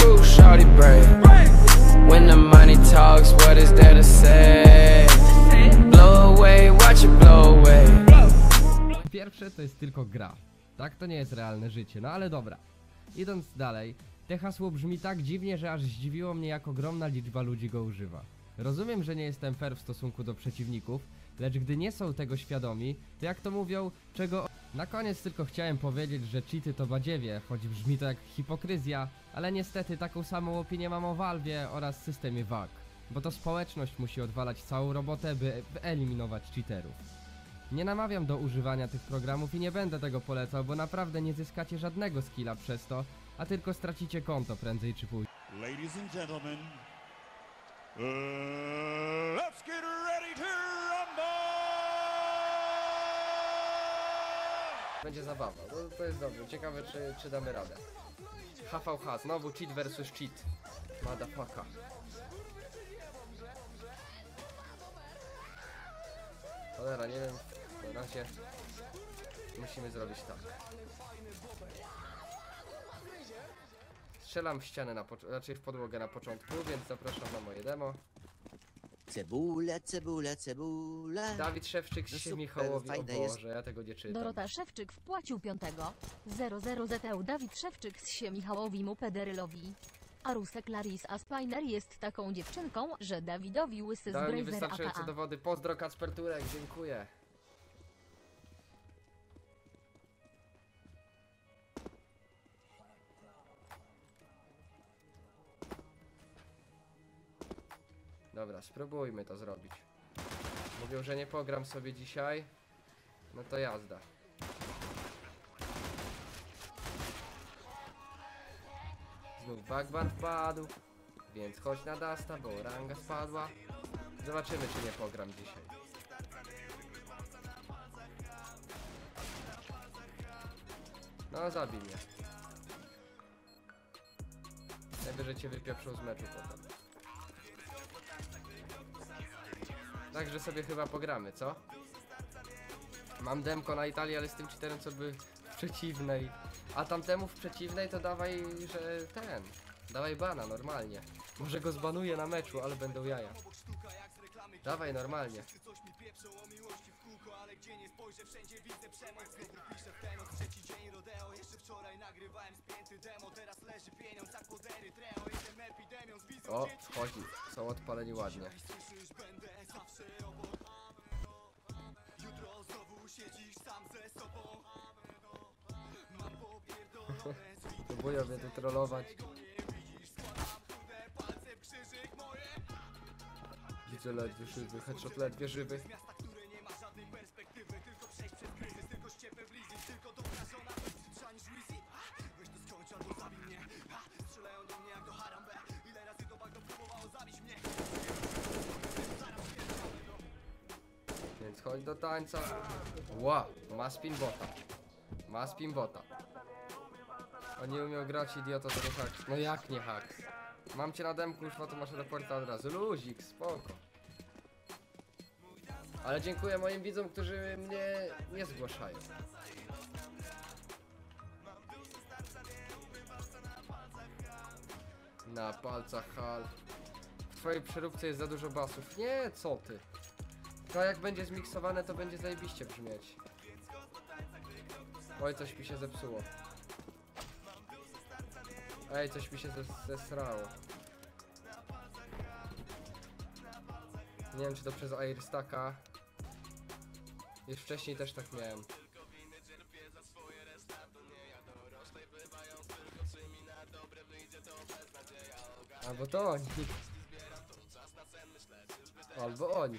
shawty brave. When the money talks, what is there to say? Blow away, watch it blow away. Pierwsze to jest tylko gra. Tak to nie jest realne życie, no ale dobra. Idąc dalej, te hasło brzmi tak dziwnie, że aż zdziwiło mnie jak ogromna liczba ludzi go używa. Rozumiem, że nie jestem fair w stosunku do przeciwników, lecz gdy nie są tego świadomi, to jak to mówią, czego... Na koniec tylko chciałem powiedzieć, że cheaty to badziewie, choć brzmi to jak hipokryzja, ale niestety taką samą opinię mam o Valve oraz systemie VAG. Bo to społeczność musi odwalać całą robotę, by wyeliminować cheaterów. Nie namawiam do używania tych programów i nie będę tego polecał, bo naprawdę nie zyskacie żadnego skilla przez to, a tylko stracicie konto prędzej czy później. Ladies and gentlemen, uh, let's get ready to rumble! Będzie zabawa, to jest dobrze. Ciekawe czy, czy damy radę. HVH, znowu cheat versus cheat. Motherfucker. Cholera, nie wiem. Na razie musimy zrobić tak. Strzelam w ścianę na raczej w podłogę na początku, więc zapraszam na moje demo. Cebula, cebula, cebula. Dawid Szewczyk No się super, Michałowi, o fajne jest. Boże, ja tego nie czytam. Dorota Szewczyk wpłacił piątego 00 ZEU Dawid Szewczyk z się Michałowi mu pederylowi. A Rusek Larisa Spiner jest taką dziewczynką, że Dawidowi łysy z Dałem mi Brazer wystarczające aka. dowody. Pozdro Kacper Turek, dziękuję. Dobra, spróbujmy to zrobić. Mówią, że nie pogram sobie dzisiaj. No to jazda. Znów Bagban wpadł. Więc chodź na Dasta, bo ranga spadła. Zobaczymy, czy nie pogram dzisiaj. No, zabij mnie. Najwyżej cię wypieprzą z meczu potem. Także sobie chyba pogramy, co? Mam demko na Italię, ale z tym cheaterem co by w przeciwnej. A tamtemu w przeciwnej to dawaj, że ten. Dawaj bana normalnie. Może go zbanuję na meczu, ale będą jaja. Dawaj normalnie. O, wchodzi. Są odpaleni ładnie. Próbują mnie tu trollować. Widzę ledwie żywy, headshot ledwie żywy. Chodź do tańca. Ła, ma spin bota. Ma spin bota. On nie umiał grać, idioto, to nie. No jak nie hak? Mam cię na demku, no to masz raporta od razu. Luzik, spoko. Ale dziękuję moim widzom, którzy mnie nie zgłaszają. Na palcach hal. W twojej przeróbce jest za dużo basów. Nie, co ty? To jak będzie zmiksowane, to będzie zajebiście brzmieć. Oj, coś mi się zepsuło. Ej, coś mi się zes- zesrało. Nie wiem, czy to przez Airstacka. Już wcześniej też tak miałem. Albo to oni. Albo oni.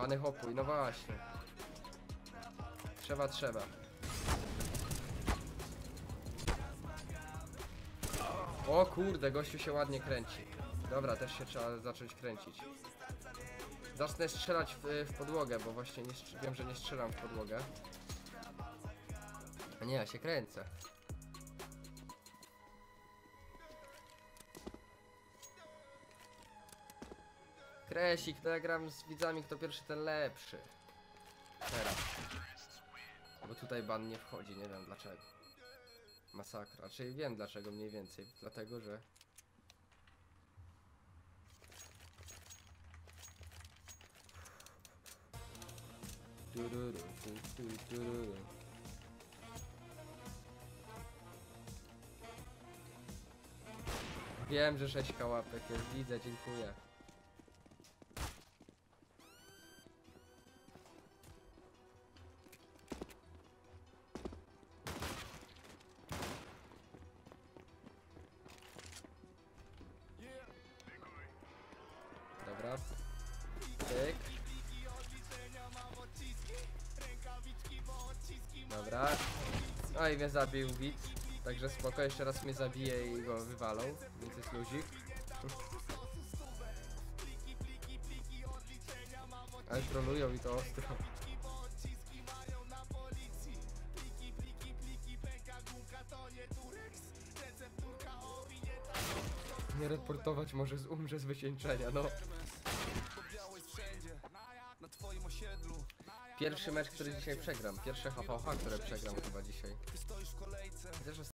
Wany hopuj, no właśnie. Trzeba, trzeba. O kurde, gościu się ładnie kręci. Dobra, też się trzeba zacząć kręcić. Zacznę strzelać w, w podłogę, bo właśnie nie wiem, że nie strzelam w podłogę. A nie, ja się kręcę. Kresik, to ja gram z widzami, kto pierwszy, ten lepszy. Teraz. Bo tutaj ban nie wchodzi, nie wiem dlaczego. Masakra. Raczej wiem dlaczego mniej więcej. Dlatego, że... Tururu, tu, tu, tururu. Wiem, że 6 łapek jest, widzę, dziękuję. Dobra. Tyk. Dobra. No i mnie zabił widz. Także spoko, jeszcze raz mnie zabije i go wywalą. Więc jest luzik. Ale trolują i to ostro. Nie reportować może umrze z wycieńczenia, no. Pierwszy mecz, który dzisiaj przegram. Pierwsze HVH, które przegram chyba dzisiaj.